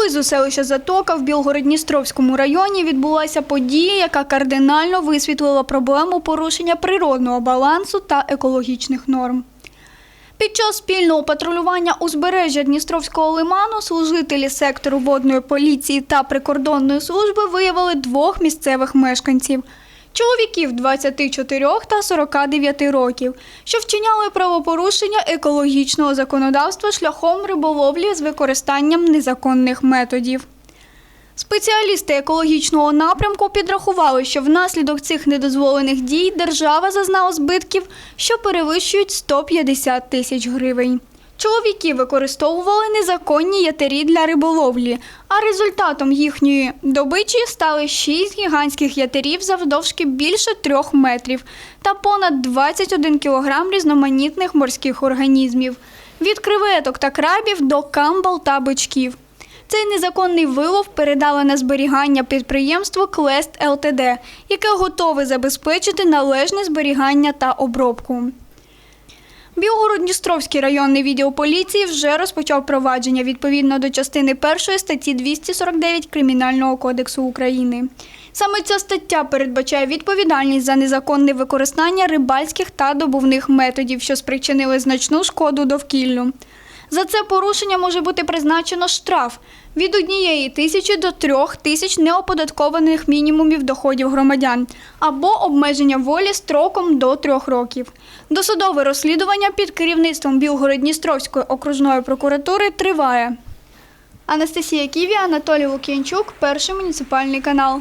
Поблизу селища Затока в Білгород-Дністровському районі відбулася подія, яка кардинально висвітлила проблему порушення природного балансу та екологічних норм. Під час спільного патрулювання узбережжя Дністровського лиману служителі сектору водної поліції та прикордонної служби виявили двох місцевих мешканців. Чоловіків 24 та 49 років, що вчиняли правопорушення екологічного законодавства шляхом риболовлі з використанням незаконних методів. Спеціалісти екологічного напрямку підрахували, що внаслідок цих недозволених дій держава зазнала збитків, що перевищують 150 тисяч гривень. Чоловіки використовували незаконні ятері для риболовлі, а результатом їхньої добичі стали 6 гігантських ятерів завдовжки більше 3 метрів та понад 21 кілограм різноманітних морських організмів від креветок та крабів до камбал та бичків. Цей незаконний вилов передали на зберігання підприємству Клест ЛТД, яке готове забезпечити належне зберігання та обробку. Білгород-Дністровський районний відділ поліції вже розпочав провадження відповідно до частини 1 статті 249 Кримінального кодексу України. Саме ця стаття передбачає відповідальність за незаконне використання рибальських та добувних методів, що спричинили значну шкоду довкіллю. За це порушення може бути призначено штраф від однієї тисячі до трьох тисяч неоподаткованих мінімумів доходів громадян або обмеження волі строком до трьох років. Досудове розслідування під керівництвом Білгород-Дністровської окружної прокуратури триває. Анастасія Ківі, Анатолій Лук'янчук, перший муніципальний канал.